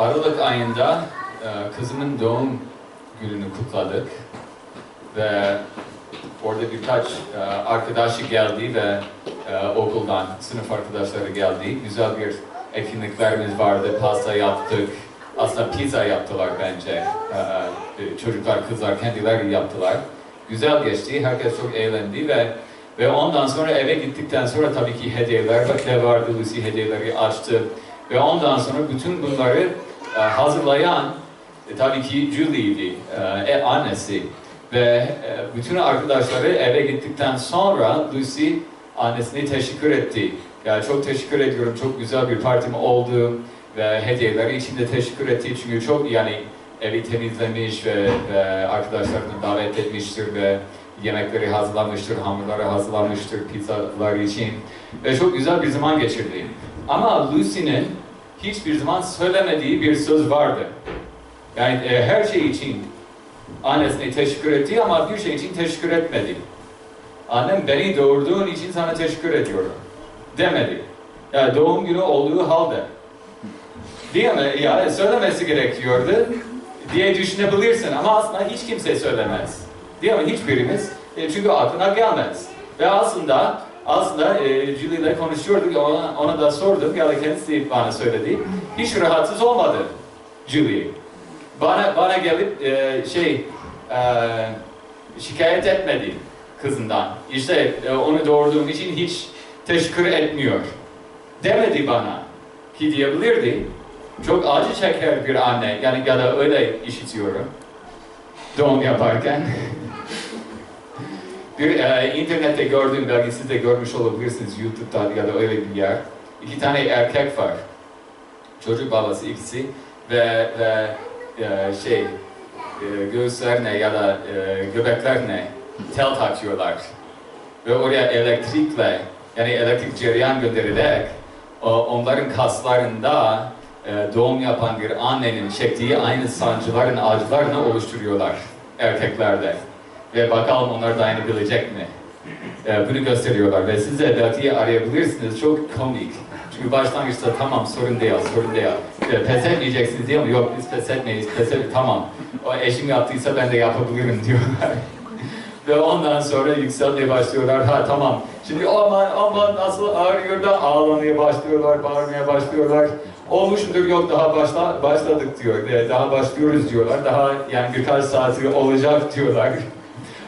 Aralık ayında e, kızımın doğum gününü kutladık ve orada birkaç e, arkadaşı geldi ve e, okuldan sınıf arkadaşları geldi. Güzel bir etkinliklerimiz vardı, pasta yaptık. Aslında pizza yaptılar bence. Çocuklar, kızlar kendileri yaptılar. Güzel geçti, herkes çok eğlendi ve ve ondan sonra eve gittikten sonra tabii ki hediyeler de vardı, Lucy hediyeleri açtı. Ve ondan sonra bütün bunları e, hazırlayan e, tabii ki Julie'ydi, e, e, annesi. Ve e, bütün arkadaşları eve gittikten sonra Lucy annesine teşekkür etti. Yani çok teşekkür ediyorum, çok güzel bir partim oldu ve hediyeleri için de teşekkür etti. Çünkü çok yani evi temizlemiş ve, ve arkadaşlarını davet etmiştir ve yemekleri hazırlamıştır, hamurları hazırlamıştır pizzalar için. Ve çok güzel bir zaman geçirdi. Ama Lucy'nin hiçbir zaman söylemediği bir söz vardı. Yani e, her şey için annesine teşekkür etti ama bir şey için teşekkür etmedi. Annem beni doğurduğun için sana teşekkür ediyorum demedi. Yani doğum günü olduğu halde. Mi? Yani söylemesi gerekiyordu diye düşünebilirsin ama aslında hiç kimse söylemez. Değil mi? Hiçbirimiz. E, çünkü aklına gelmez. Ve aslında aslında e, Julie ile konuşuyorduk, ona, ona da sordum, ya da kendisi bana söyledi. Hiç rahatsız olmadı Julie. Bana, bana gelip e, şey e, şikayet etmedi kızından. İşte e, onu doğurduğum için hiç teşekkür etmiyor. Demedi bana. Ki diyebilirdi. Çok acı çeker bir anne. Yani ya da öyle işitiyorum. Doğum yaparken. e, internette gördüğüm belki siz de görmüş olabilirsiniz YouTube'da ya da öyle bir yer. İki tane erkek var. Çocuk babası ikisi ve, ve e, şey e, göğüslerine ya da göbeklerine tel takıyorlar. Ve oraya elektrikle yani elektrik cereyan gönderilerek o, onların kaslarında doğum yapan bir annenin çektiği aynı sancıların acılarını oluşturuyorlar erkeklerde. Ve bakalım onlar dayanabilecek mi? E, bunu gösteriyorlar ve siz de belki arayabilirsiniz. Çok komik. Çünkü başlangıçta tamam sorun değil, sorun değil. E, pes etmeyeceksiniz diyor mu? Yok biz pes etmeyiz, pes et, tamam. O eşim yaptıysa ben de yapabilirim diyorlar. ve ondan sonra yükselmeye başlıyorlar. Ha tamam. Şimdi aman aman nasıl ağrıyor da ağlamaya başlıyorlar, bağırmaya başlıyorlar. Olmuş mudur? Yok daha başla, başladık diyor. Daha başlıyoruz diyorlar. Daha yani birkaç saati olacak diyorlar.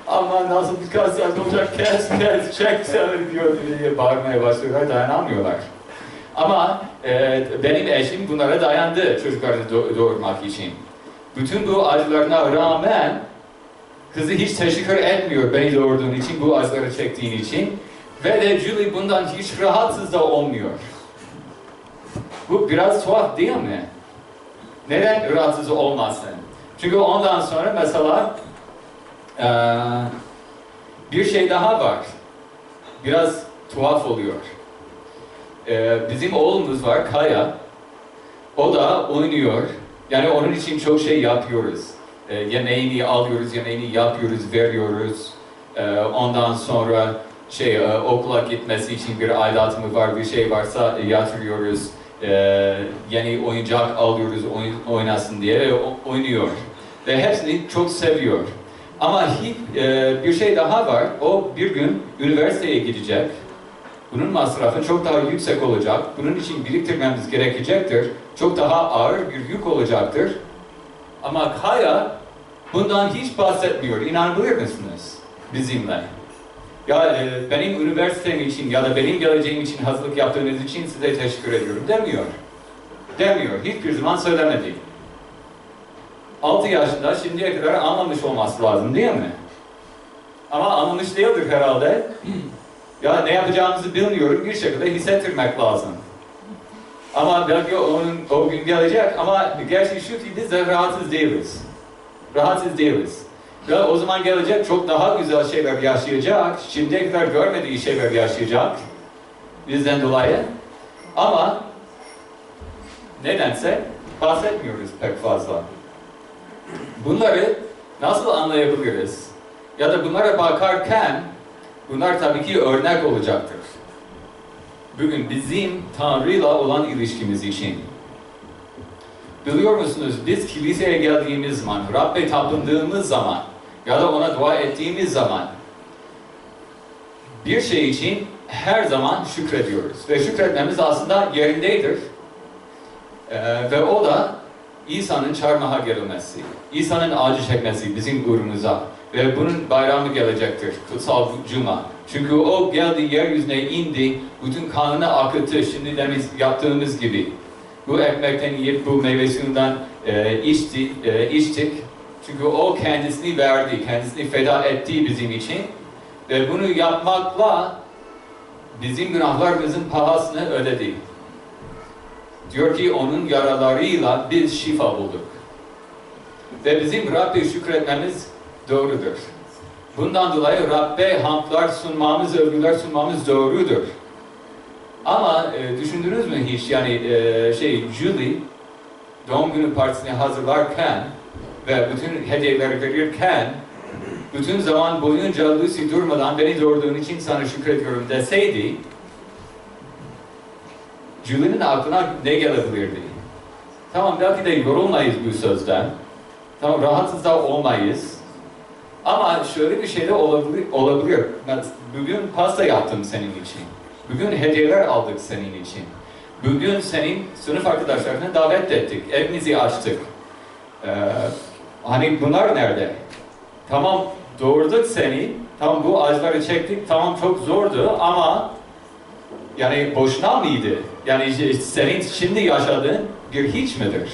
Ama nasıl birkaç saat olacak kes kes çek sen diyor diye bağırmaya başlıyorlar. Dayanamıyorlar. Ama e, benim eşim bunlara dayandı çocuklarını do- doğurmak için. Bütün bu acılarına rağmen kızı hiç teşekkür etmiyor beni doğurduğun için, bu acıları çektiğin için. Ve de Julie bundan hiç rahatsız da olmuyor. Bu biraz tuhaf değil mi? Neden rahatsız olmasın? Çünkü ondan sonra mesela eee, bir şey daha var. Biraz tuhaf oluyor. Eee, bizim oğlumuz var Kaya. O da oynuyor. Yani onun için çok şey yapıyoruz. Eee, yemeğini alıyoruz, yemeğini yapıyoruz, veriyoruz. Eee, ondan sonra şey e, okula gitmesi için bir aidatımı var, bir şey varsa e, yatırıyoruz. Eee, yeni oyuncak alıyoruz oyun, oynasın diye o- oynuyor. Ve hepsini çok seviyor. Ama e, bir şey daha var. O bir gün üniversiteye gidecek. Bunun masrafı çok daha yüksek olacak. Bunun için biriktirmemiz gerekecektir. Çok daha ağır bir yük olacaktır. Ama Kaya bundan hiç bahsetmiyor. İnanabilir misiniz bizimle? Ya e, benim üniversitem için ya da benim geleceğim için hazırlık yaptığınız için size teşekkür ediyorum demiyor. Demiyor. Hiçbir zaman söylemedi. 6 yaşında şimdiye kadar anlamış olması lazım değil mi? Ama anlamış değildir herhalde. ya ne yapacağımızı bilmiyorum bir şekilde hissettirmek lazım. Ama belki onun o gün gelecek ama gerçi şu biz de rahatsız değiliz. Rahatsız değiliz. Ve o zaman gelecek çok daha güzel şeyler yaşayacak. Şimdiye kadar görmediği şeyler yaşayacak. Bizden dolayı. Ama nedense bahsetmiyoruz pek fazla. Bunları nasıl anlayabiliriz? Ya da bunlara bakarken bunlar tabii ki örnek olacaktır. Bugün bizim Tanrı'yla olan ilişkimiz için. Biliyor musunuz biz kiliseye geldiğimiz zaman, Rabbe tapındığımız zaman ya da ona dua ettiğimiz zaman bir şey için her zaman şükrediyoruz. Ve şükretmemiz aslında yerindedir. Ee, ve o da İsa'nın çarmıha gelmesi, İsa'nın acı çekmesi bizim uğrumuza. Ve bunun bayramı gelecektir, kutsal cuma. Çünkü o geldi, yeryüzüne indi, bütün kanını akıttı, şimdi demiş yaptığımız gibi. Bu ekmekten yiyip bu meyve suyundan e, içti, e, içtik. Çünkü o kendisini verdi, kendisini feda etti bizim için. Ve bunu yapmakla bizim günahlarımızın pahasını ödedi. Diyor ki onun yaralarıyla biz şifa bulduk. Ve bizim Rabbe şükretmemiz doğrudur. Bundan dolayı Rabbe hamdlar sunmamız, övgüler sunmamız doğrudur. Ama e, düşündünüz mü hiç yani e, şey Julie doğum günü partisini hazırlarken ve bütün hediyeleri verirken bütün zaman boyunca Lucy durmadan beni doğurduğun için sana şükrediyorum deseydi Julie'nin aklına ne gelebilirdi? Tamam belki de yorulmayız bu sözden. Tamam rahatsız da olmayız. Ama şöyle bir şey de olabilir. olabilir. Ben bugün pasta yaptım senin için. Bugün hediyeler aldık senin için. Bugün senin sınıf arkadaşlarını davet ettik. Evimizi açtık. Ee, hani bunlar nerede? Tamam doğurduk seni. Tamam bu acıları çektik. Tamam çok zordu ama yani boşuna mıydı? Yani senin şimdi yaşadığın bir hiç midir?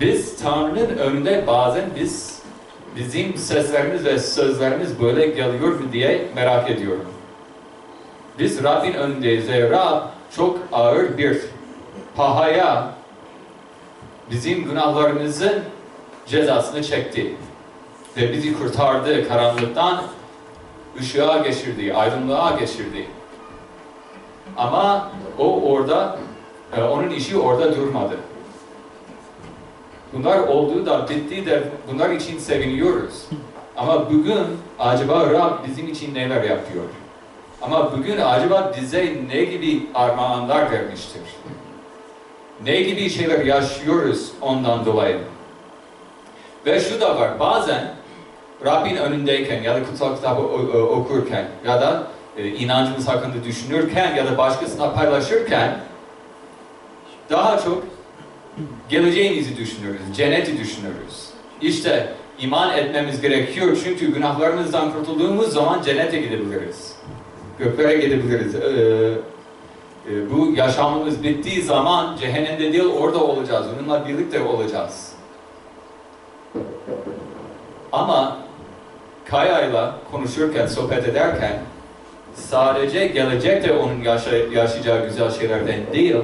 Biz Tanrı'nın önünde bazen biz bizim seslerimiz ve sözlerimiz böyle geliyor diye merak ediyorum. Biz Rabbin önündeyiz ve Rab çok ağır bir pahaya bizim günahlarımızın cezasını çekti. Ve bizi kurtardı karanlıktan, ışığa geçirdi, aydınlığa geçirdi. Ama o orada, e, onun işi orada durmadı. Bunlar olduğu da bitti de bunlar için seviniyoruz. Ama bugün acaba Rab bizim için neler yapıyor? Ama bugün acaba bize ne gibi armağanlar vermiştir? Ne gibi şeyler yaşıyoruz ondan dolayı? Ve şu da var, bazen Rabbin önündeyken ya da kutsal kitabı okurken ya da e, inancımız hakkında düşünürken ya da başkasına paylaşırken daha çok geleceğimizi düşünürüz, cenneti düşünürüz. İşte iman etmemiz gerekiyor çünkü günahlarımızdan kurtulduğumuz zaman cennete gidebiliriz. Göklere gidebiliriz. Ee, bu yaşamımız bittiği zaman cehennemde değil orada olacağız. Onunla birlikte olacağız. Ama Kaya'yla konuşurken, sohbet ederken sadece gelecekte onun yaşa yaşayacağı güzel şeylerden değil,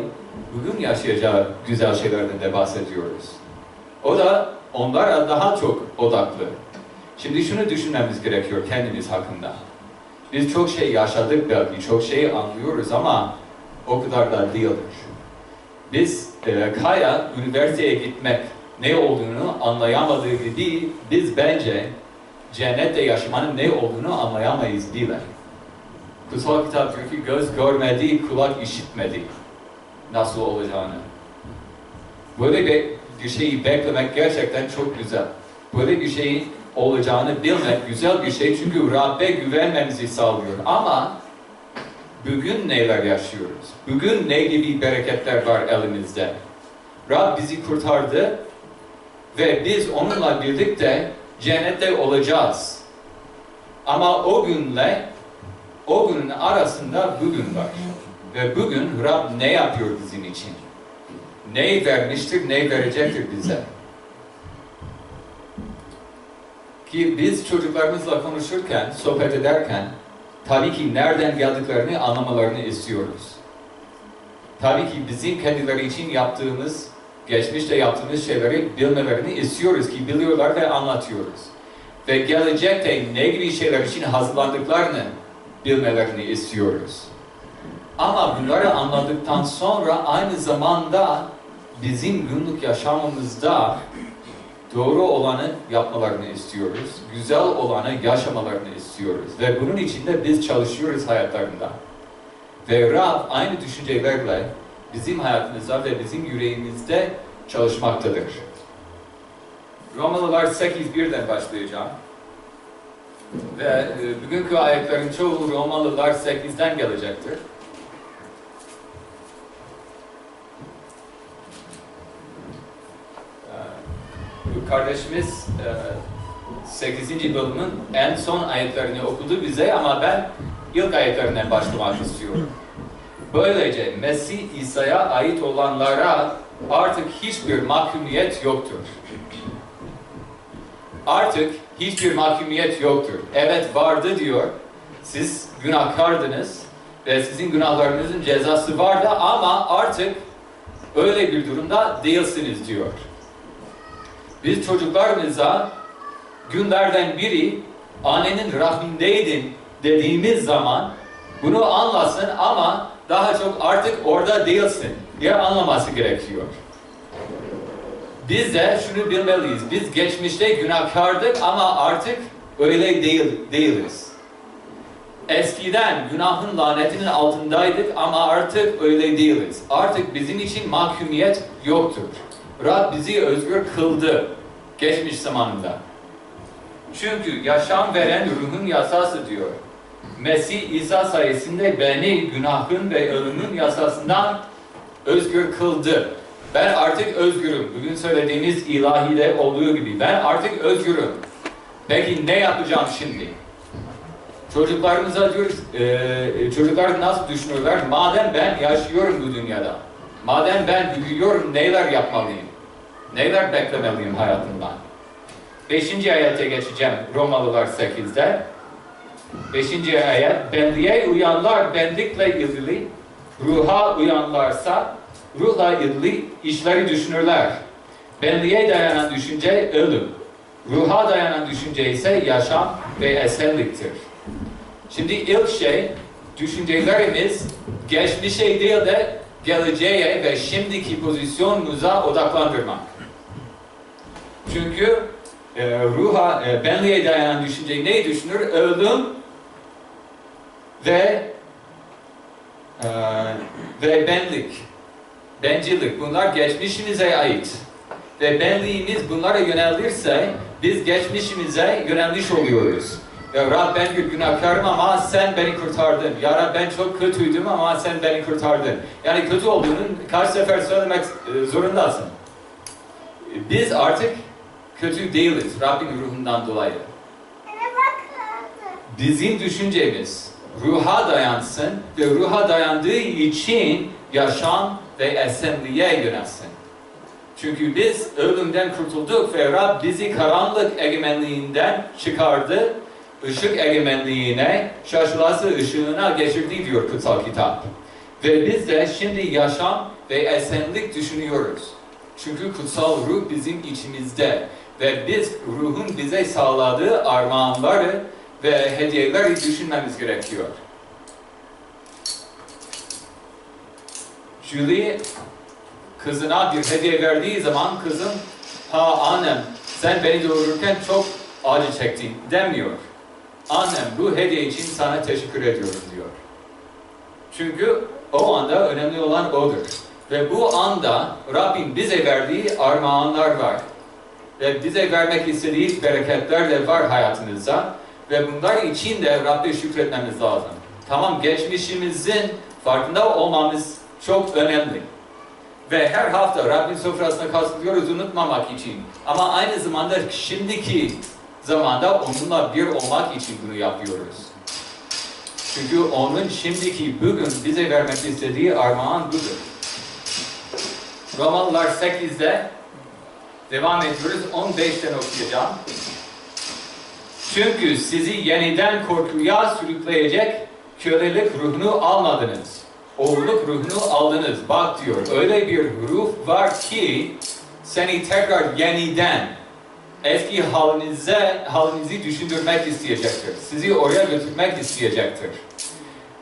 bugün yaşayacağı güzel şeylerden de bahsediyoruz. O da onlara daha çok odaklı. Şimdi şunu düşünmemiz gerekiyor kendimiz hakkında. Biz çok şey yaşadık belki, çok şey anlıyoruz ama o kadar da değildir. Biz e, Kaya üniversiteye gitmek ne olduğunu anlayamadığı gibi biz bence cennette yaşamanın ne olduğunu anlayamayız bile. Kutsal kitap ki göz görmedi, kulak işitmedi nasıl olacağını. Böyle bir şeyi beklemek gerçekten çok güzel. Böyle bir şeyin olacağını bilmek güzel bir şey çünkü Rabbe güvenmemizi sağlıyor. Ama bugün neler yaşıyoruz? Bugün ne gibi bereketler var elimizde? Rab bizi kurtardı ve biz onunla birlikte cennette olacağız. Ama o günle o günün arasında bugün var. Ve bugün Rab ne yapıyor bizim için? Neyi vermiştir, neyi verecektir bize? Ki biz çocuklarımızla konuşurken, sohbet ederken tabii ki nereden geldiklerini anlamalarını istiyoruz. Tabii ki bizim kendileri için yaptığımız, geçmişte yaptığımız şeyleri bilmelerini istiyoruz ki biliyorlar ve anlatıyoruz. Ve gelecekte ne gibi şeyler için hazırlandıklarını bilmelerini istiyoruz. Ama bunları anladıktan sonra aynı zamanda bizim günlük yaşamımızda doğru olanı yapmalarını istiyoruz. Güzel olanı yaşamalarını istiyoruz. Ve bunun için de biz çalışıyoruz hayatlarında. Ve Rab aynı düşüncelerle bizim hayatımızda ve bizim yüreğimizde çalışmaktadır. Romalılar 8.1'den başlayacağım. Ve e, bugünkü ayetlerin çoğu Romalılar 8'den gelecektir. E, kardeşimiz e, 8. bölümün en son ayetlerini okudu bize ama ben ilk ayetlerinden başlamak istiyorum. Böylece Mesih İsa'ya ait olanlara artık hiçbir mahkumiyet yoktur. Artık hiçbir mahkumiyet yoktur. Evet vardı diyor. Siz günahkardınız ve sizin günahlarınızın cezası vardı ama artık öyle bir durumda değilsiniz diyor. Biz çocuklarımıza günlerden biri annenin rahmindeydin dediğimiz zaman bunu anlasın ama daha çok artık orada değilsin diye anlaması gerekiyor. Biz de şunu bilmeliyiz. Biz geçmişte günahkardık ama artık öyle değil, değiliz. Eskiden günahın lanetinin altındaydık ama artık öyle değiliz. Artık bizim için mahkumiyet yoktur. Rab bizi özgür kıldı geçmiş zamanında. Çünkü yaşam veren ruhun yasası diyor. Mesih İsa sayesinde beni günahın ve ölümün yasasından özgür kıldı. Ben artık özgürüm. Bugün söylediğiniz ilahide olduğu gibi. Ben artık özgürüm. Peki ne yapacağım şimdi? Çocuklarımıza diyoruz, e, çocuklar nasıl düşünürler? Madem ben yaşıyorum bu dünyada, madem ben büyüyorum neler yapmalıyım? Neler beklemeliyim hayatımdan? Beşinci ayete geçeceğim Romalılar 8'de. Beşinci ayet, benliğe uyanlar benlikle ilgili, ruha uyanlarsa ruhla ilgili işleri düşünürler. Benliğe dayanan düşünce ölüm, ruha dayanan düşünce ise yaşam ve esenliktir. Şimdi ilk şey, düşüncelerimiz geçmişe değil de geleceğe ve şimdiki pozisyonumuza odaklandırmak. Çünkü e, ruha, e, benliğe dayanan düşünce neyi düşünür? Ölüm ve e, ve benlik, bencillik bunlar geçmişimize ait. Ve benliğimiz bunlara yönelirse biz geçmişimize yönelmiş oluyoruz. Ya Rab ben günahkarım ama sen beni kurtardın. Ya Rab ben çok kötüydüm ama sen beni kurtardın. Yani kötü olduğunu kaç sefer söylemek e, zorundasın. Biz artık kötü değiliz Rabbin ruhundan dolayı. Bizim düşüncemiz ruha dayansın ve ruha dayandığı için yaşam ve esenliğe yönelsin. Çünkü biz ölümden kurtulduk ve Rab bizi karanlık egemenliğinden çıkardı, ışık egemenliğine, şaşılası ışığına geçirdi diyor kutsal kitap. Ve biz de şimdi yaşam ve esenlik düşünüyoruz. Çünkü kutsal ruh bizim içimizde ve biz ruhun bize sağladığı armağanları ve hediyeleri düşünmemiz gerekiyor. Julie kızına bir hediye verdiği zaman kızım ha annem sen beni doğururken çok acı çektin demiyor. Annem bu hediye için sana teşekkür ediyorum diyor. Çünkü o anda önemli olan odur. Ve bu anda Rabbim bize verdiği armağanlar var. Ve bize vermek istediği bereketler de var hayatımızda. Ve bunlar için de Rabbe şükretmemiz lazım. Tamam geçmişimizin farkında olmamız çok önemli. Ve her hafta Rabbin sofrasına katılıyoruz unutmamak için. Ama aynı zamanda şimdiki zamanda onunla bir olmak için bunu yapıyoruz. Çünkü onun şimdiki bugün bize vermek istediği armağan budur. Romalılar 8'de devam ediyoruz. 15'ten okuyacağım. Çünkü sizi yeniden korkuya sürükleyecek kölelik ruhunu almadınız. Oğulluk ruhunu aldınız. Bak diyor, öyle bir ruh var ki seni tekrar yeniden eski halinize, halinizi düşündürmek isteyecektir. Sizi oraya götürmek isteyecektir.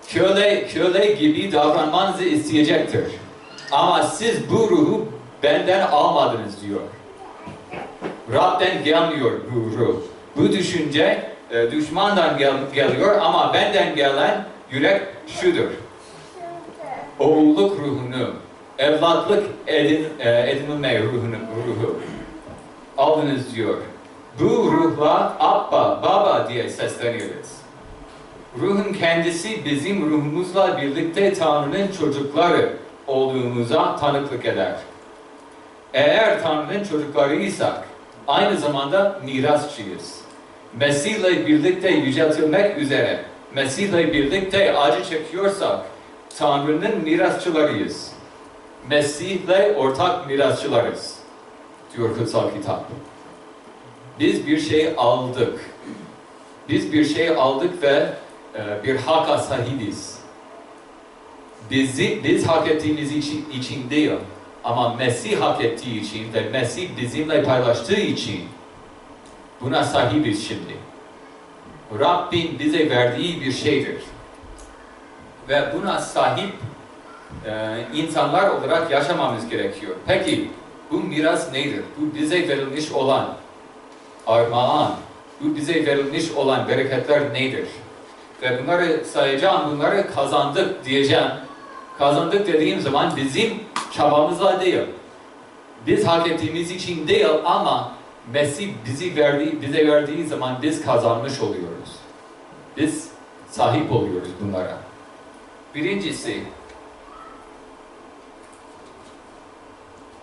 Köle, köle gibi davranmanızı isteyecektir. Ama siz bu ruhu benden almadınız diyor. Rab'den gelmiyor bu ruh. Bu düşünce e, düşmandan gel, geliyor ama benden gelen yürek şudur. Oğulluk ruhunu evlatlık edin, e, edinilme ruhunu, ruhu aldınız diyor. Bu ruhla Abba, Baba diye sesleniriz. Ruhun kendisi bizim ruhumuzla birlikte Tanrı'nın çocukları olduğumuza tanıklık eder. Eğer Tanrı'nın çocuklarıysak aynı zamanda mirasçıyız. Mesih'le birlikte yüceltilmek üzere Mesih'le birlikte acı çekiyorsak Tanrı'nın mirasçılarıyız. Mesih'le ortak mirasçılarız diyor kutsal kitap. Biz bir şey aldık. Biz bir şey aldık ve e, bir haka sahibiz. Bizi, biz hak ettiğimiz için, için değil ama Mesih hak ettiği için ve Mesih bizimle paylaştığı için buna sahibiz şimdi. Rabbin bize verdiği bir şeydir. Ve buna sahip e, insanlar olarak yaşamamız gerekiyor. Peki bu miras nedir? Bu bize verilmiş olan armağan, bu bize verilmiş olan bereketler nedir? Ve bunları sayacağım, bunları kazandık diyeceğim. Kazandık dediğim zaman bizim çabamızla değil. Biz hak ettiğimiz için değil ama Mesih bizi verdiği, bize verdiği zaman biz kazanmış oluyoruz. Biz sahip oluyoruz bunlara. Birincisi,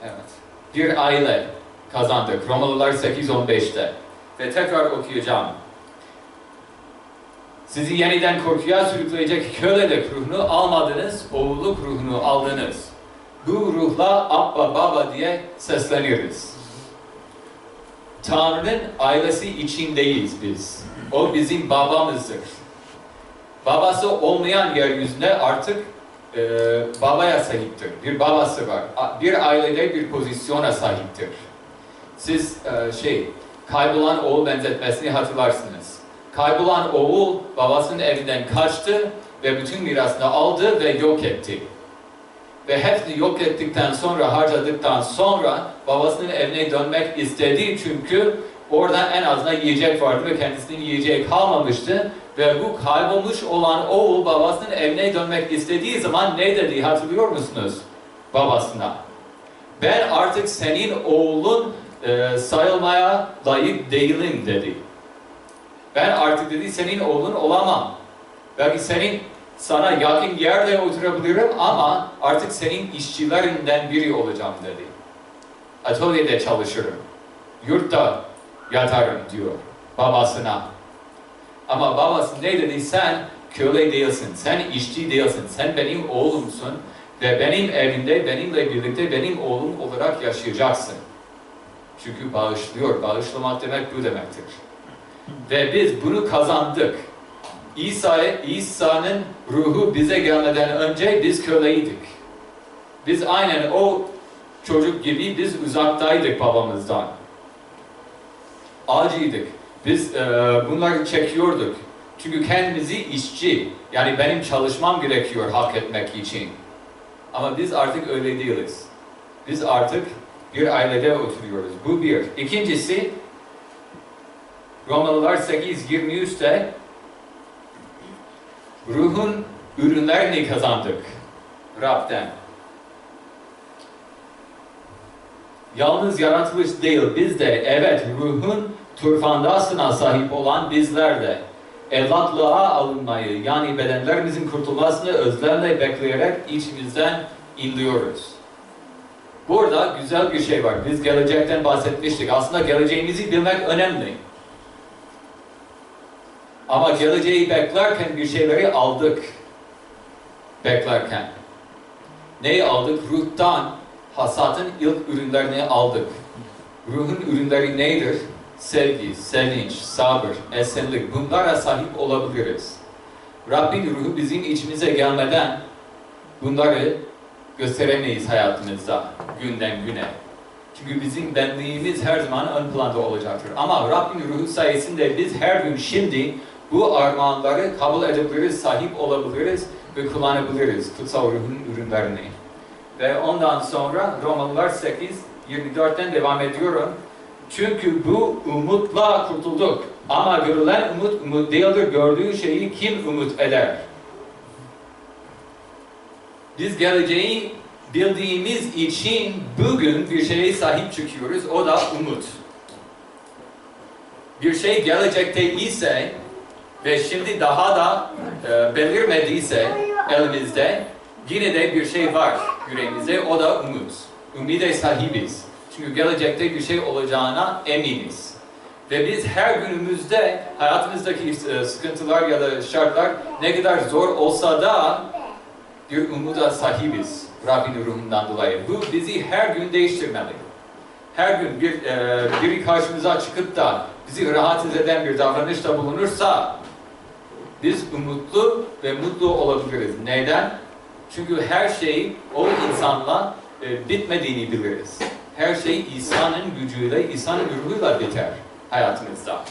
evet, bir aile kazandık. Romalılar 8.15'te. Ve tekrar okuyacağım. Sizi yeniden korkuya sürükleyecek kölelik ruhunu almadınız, oğulluk ruhunu aldınız. Bu ruhla Abba Baba diye sesleniriz. Tanrı'nın ailesi içindeyiz biz. O bizim babamızdır. Babası olmayan yeryüzünde artık e, babaya sahiptir. Bir babası var. Bir ailede bir pozisyona sahiptir. Siz e, şey, kaybolan oğul benzetmesini hatırlarsınız. Kaybolan oğul babasının evinden kaçtı ve bütün mirasını aldı ve yok etti. Ve hepsini yok ettikten sonra, harcadıktan sonra babasının evine dönmek istedi çünkü orada en azından yiyecek vardı ve kendisinin yiyeceği kalmamıştı. Ve bu kaybolmuş olan oğul babasının evine dönmek istediği zaman ne dedi hatırlıyor musunuz? Babasına. Ben artık senin oğlun e, sayılmaya layık değilim dedi. Ben artık dedi senin oğlun olamam. Belki senin sana yakın yerde oturabilirim ama artık senin işçilerinden biri olacağım dedi. Atölyede çalışırım. Yurtta yatarım diyor babasına. Ama babası ne dedi? Sen köle değilsin, sen işçi değilsin, sen benim oğlumsun ve benim evimde benimle birlikte benim oğlum olarak yaşayacaksın. Çünkü bağışlıyor. Bağışlamak demek bu demektir. Ve biz bunu kazandık. İsa İsa'nın ruhu bize gelmeden önce biz köleydik. Biz aynen o çocuk gibi biz uzaktaydık babamızdan. Acıydık. Biz e, bunları çekiyorduk. Çünkü kendimizi işçi, yani benim çalışmam gerekiyor hak etmek için. Ama biz artık öyle değiliz. Biz artık bir ailede oturuyoruz. Bu bir. İkincisi, Romalılar 8.23'te ruhun ürünlerini kazandık Rab'den. Yalnız yaratılış değil, biz de evet ruhun turfandasına sahip olan bizler de evlatlığa alınmayı yani bedenlerimizin kurtulmasını özlemle bekleyerek içimizden inliyoruz. Burada güzel bir şey var. Biz gelecekten bahsetmiştik. Aslında geleceğimizi bilmek önemli. Ama geleceği beklerken bir şeyleri aldık. Beklerken. Neyi aldık? Ruhtan hasatın ilk ürünlerini aldık. Ruhun ürünleri nedir? Sevgi, sevinç, sabır, esenlik bunlara sahip olabiliriz. Rabbin ruhu bizim içimize gelmeden bunları gösteremeyiz hayatımızda günden güne. Çünkü bizim benliğimiz her zaman ön planda olacaktır. Ama Rabbin ruhu sayesinde biz her gün şimdi bu armağanları kabul edebiliriz, sahip olabiliriz ve kullanabiliriz kutsal ruhun ürünlerini. Ve ondan sonra Romalılar 8, 24'ten devam ediyorum. Çünkü bu umutla kurtulduk. Ama görülen umut, umut değildir. Gördüğü şeyi kim umut eder? Biz geleceği bildiğimiz için bugün bir şeye sahip çıkıyoruz. O da umut. Bir şey gelecekte ise ve şimdi daha da e, belirmediyse elimizde yine de bir şey var yüreğimizde. O da umut. Umide sahibiz. Çünkü gelecekte bir şey olacağına eminiz. Ve biz her günümüzde hayatımızdaki e, sıkıntılar ya da şartlar ne kadar zor olsa da bir umuda sahibiz Rabbin ruhundan dolayı. Bu bizi her gün değiştirmeli. Her gün bir e, biri karşımıza çıkıp da bizi rahatsız eden bir davranışta bulunursa biz umutlu ve mutlu olabiliriz. Neden? Çünkü her şey o insanla e, bitmediğini biliriz. Her şey İsa'nın gücüyle, İsa'nın ruhuyla biter hayatımızda.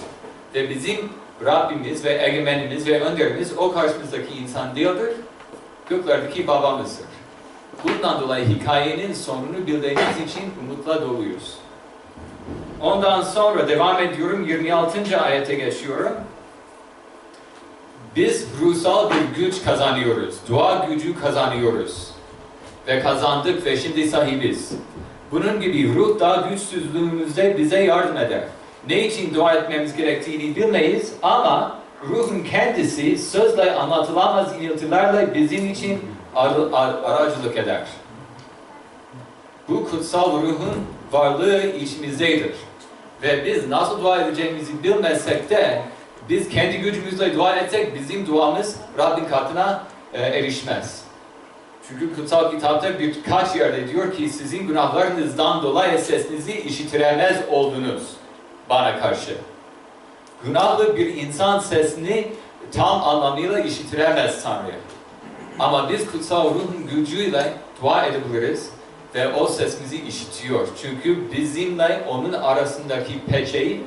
Ve bizim Rabbimiz ve egemenimiz ve önderimiz o karşımızdaki insan değildir, göklerdeki babamızdır. Bundan dolayı hikayenin sonunu bildiğimiz için umutla doluyuz. Ondan sonra devam ediyorum, 26. ayete geçiyorum. Biz ruhsal bir güç kazanıyoruz, dua gücü kazanıyoruz. Ve kazandık ve şimdi sahibiz. Bunun gibi ruh da güçsüzlüğümüzde bize yardım eder. Ne için dua etmemiz gerektiğini bilmeyiz ama ruhun kendisi sözle anlatılamaz iniltilerle bizim için ar ar aracılık eder. Bu kutsal ruhun varlığı içimizdedir. Ve biz nasıl dua edeceğimizi bilmezsek de biz kendi gücümüzle dua etsek bizim duamız Rabbin katına e, erişmez. Çünkü kutsal kitapta birkaç yerde diyor ki sizin günahlarınızdan dolayı sesinizi işitiremez oldunuz bana karşı. Günahlı bir insan sesini tam anlamıyla işitiremez Tanrı'ya. Ama biz kutsal ruhun gücüyle dua edebiliriz ve o sesimizi işitiyor. Çünkü bizimle onun arasındaki peçeyi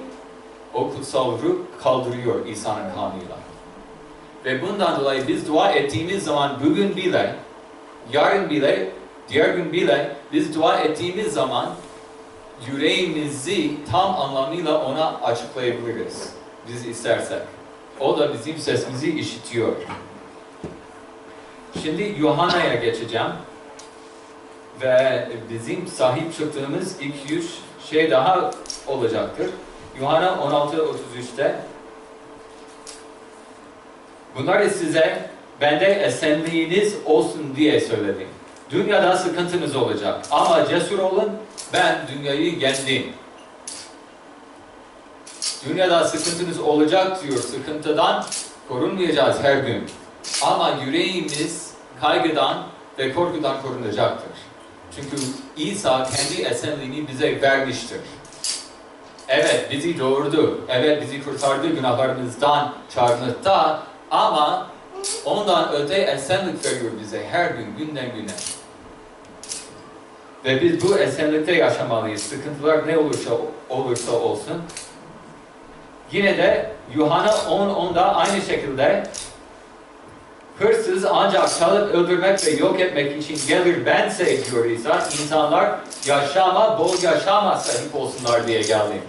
o kutsal ruh kaldırıyor İsa'nın kanıyla. Ve bundan dolayı biz dua ettiğimiz zaman bugün bile, yarın bile, diğer gün bile biz dua ettiğimiz zaman yüreğimizi tam anlamıyla ona açıklayabiliriz. Biz istersek. O da bizim sesimizi işitiyor. Şimdi Yuhanna'ya geçeceğim. Ve bizim sahip çıktığımız iki üç şey daha olacaktır. Yuhanna 16.33'te Bunları size bende esenliğiniz olsun diye söyledim. Dünyada sıkıntınız olacak ama cesur olun ben dünyayı yendim. Dünyada sıkıntınız olacak diyor. Sıkıntıdan korunmayacağız her gün. Ama yüreğimiz kaygıdan ve korkudan korunacaktır. Çünkü İsa kendi esenliğini bize vermiştir. Evet bizi doğurdu. Evet bizi kurtardı günahlarımızdan, çarmıhta. Ama ondan öte esenlik veriyor bize her gün, günden güne. Ve biz bu esenlikte yaşamalıyız. Sıkıntılar ne olursa olursa olsun. Yine de Yuhanna 10.10'da aynı şekilde Hırsız ancak çalıp öldürmek ve yok etmek için gelir bense diyor İsa, insanlar yaşama, bol yaşama sahip olsunlar diye geldim.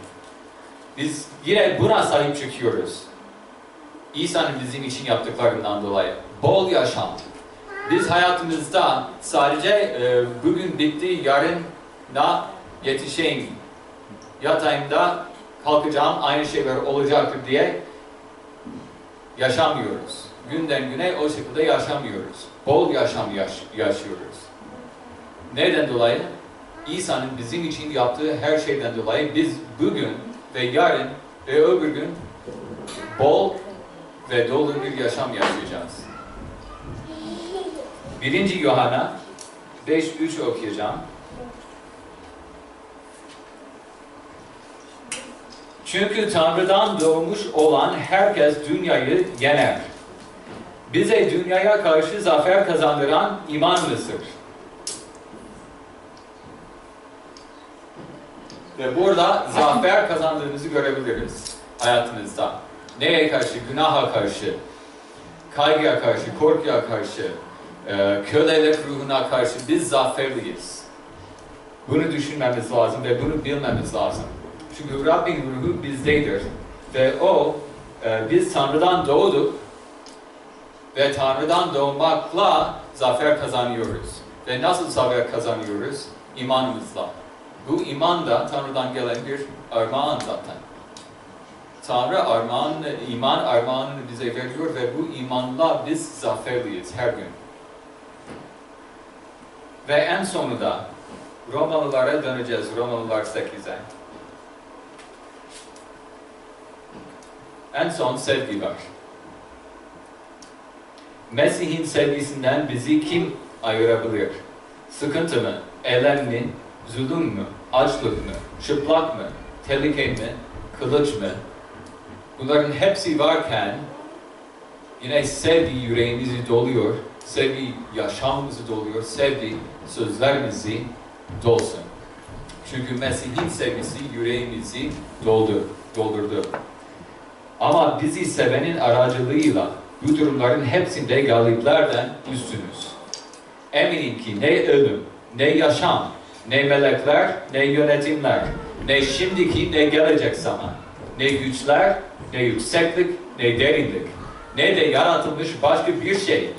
Biz yine buna sahip çıkıyoruz. İsa'nın bizim için yaptıklarından dolayı. Bol yaşam. Biz hayatımızda sadece e, bugün bitti, yarın da yetişeyim. Yatayımda kalkacağım, aynı şeyler olacaktır diye yaşamıyoruz. Günden güne o şekilde yaşamıyoruz. Bol yaşam yaş yaşıyoruz. Neden dolayı? İsa'nın bizim için yaptığı her şeyden dolayı biz bugün ve yarın ve öbür gün bol ve dolu bir yaşam yaşayacağız. Birinci Yohana 5.3 okuyacağım. Çünkü Tanrı'dan doğmuş olan herkes dünyayı yener. Bize dünyaya karşı zafer kazandıran imanımızdır. Ve burada zafer kazandığımızı görebiliriz hayatımızda. Neye karşı? Günaha karşı, kaygıya karşı, korkuya karşı, e, kölelik ruhuna karşı biz zaferliyiz. Bunu düşünmemiz lazım ve bunu bilmemiz lazım. Çünkü Rabbin ruhu bizdedir. Ve o, e, biz Tanrı'dan doğduk ve Tanrı'dan doğmakla zafer kazanıyoruz. Ve nasıl zafer kazanıyoruz? İmanımızla. Bu iman da Tanrı'dan gelen bir armağan zaten. Tanrı armağan, iman armağanını bize veriyor ve bu imanla biz zaferliyiz her gün. Ve en sonunda Romalılara döneceğiz, Romalılar 8'e. En son sevgi var. Mesih'in sevgisinden bizi kim ayırabilir? Sıkıntı mı, elem mi, zulüm mü, açlık mı, çıplak mı, tehlike mi, kılıç mı? Bunların hepsi varken yine sevgi yüreğimizi doluyor, sevgi yaşamımızı doluyor, sevgi sözlerimizi dolsun. Çünkü Mesih'in sevgisi yüreğimizi doldu, doldurdu. Ama bizi sevenin aracılığıyla bu durumların hepsinde galiplerden üstünüz. Eminim ki ne ölüm, ne yaşam, ne melekler, ne yönetimler, ne şimdiki ne gelecek zaman, ne güçler, ne yükseklik, ne derinlik, ne de yaratılmış başka bir şey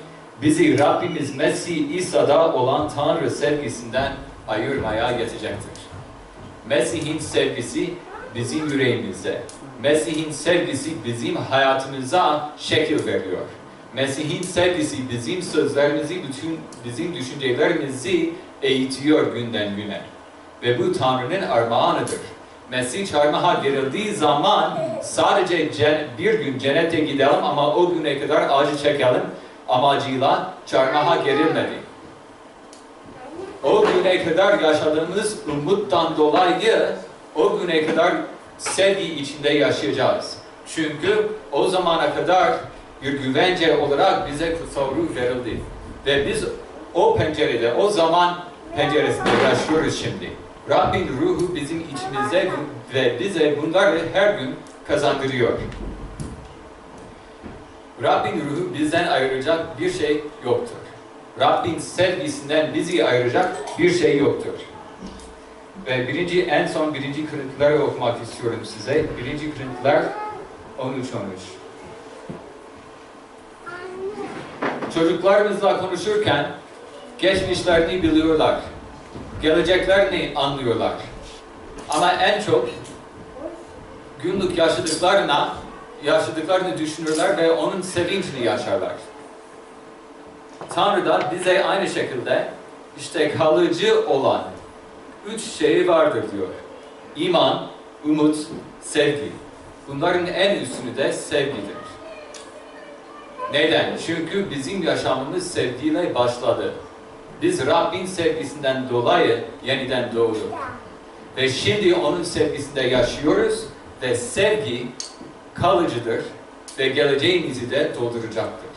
bizi Rabbimiz Mesih İsa'da olan Tanrı sevgisinden ayırmaya yetecektir. Mesih'in sevgisi bizim yüreğimize, Mesih'in sevgisi bizim hayatımıza şekil veriyor. Mesih'in sevgisi bizim sözlerimizi, bütün bizim düşüncelerimizi eğitiyor günden güne. Ve bu Tanrı'nın armağanıdır. Mesih çarmıha gerildiği zaman sadece bir gün cennete gidelim ama o güne kadar acı çekelim amacıyla çarmıha gerilmedi. O güne kadar yaşadığımız umuttan dolayı o güne kadar sevgi içinde yaşayacağız. Çünkü o zamana kadar bir güvence olarak bize kutsal ruh verildi. Ve biz o pencerede, o zaman penceresinde yaşıyoruz şimdi. Rabbin ruhu bizim içimize ve bize bunları her gün kazandırıyor. Rabbin ruhu bizden ayıracak bir şey yoktur. Rabbin sevgisinden bizi ayıracak bir şey yoktur. Ve birinci, en son birinci kırıntıları okumak istiyorum size. Birinci kırıntılar 13-13. Çocuklarımızla konuşurken geçmişlerini biliyorlar. Geleceklerini anlıyorlar. Ama en çok günlük yaşadıklarına yaşadıklarını düşünürler ve onun sevincini yaşarlar. Tanrı da bize aynı şekilde işte kalıcı olan üç şey vardır diyor. İman, umut, sevgi. Bunların en üstünü de sevgidir. Neden? Çünkü bizim yaşamımız sevgiyle başladı. Biz Rabbin sevgisinden dolayı yeniden doğduk. Ve şimdi onun sevgisinde yaşıyoruz ve sevgi kalıcıdır ve geleceğimizi de dolduracaktır.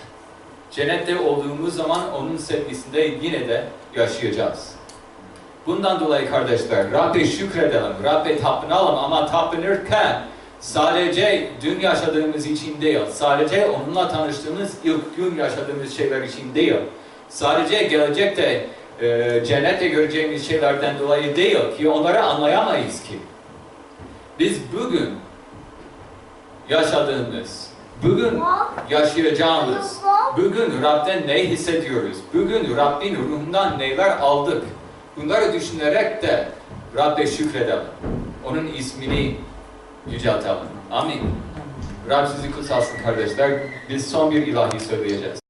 Cennette olduğumuz zaman onun sevgisinde yine de yaşayacağız. Bundan dolayı kardeşler, Rabbe şükredelim, Rabbe tapınalım ama tapınırken sadece dün yaşadığımız için değil, sadece onunla tanıştığımız ilk gün yaşadığımız şeyler için değil, sadece gelecekte e, cennette göreceğimiz şeylerden dolayı değil ki onları anlayamayız ki. Biz bugün yaşadığımız, bugün yaşayacağımız, bugün Rab'den ne hissediyoruz, bugün Rabbin ruhundan neler aldık, bunları düşünerek de Rab'be şükredelim. Onun ismini yüceltelim. Amin. Rab sizi kutsalsın kardeşler. Biz son bir ilahi söyleyeceğiz.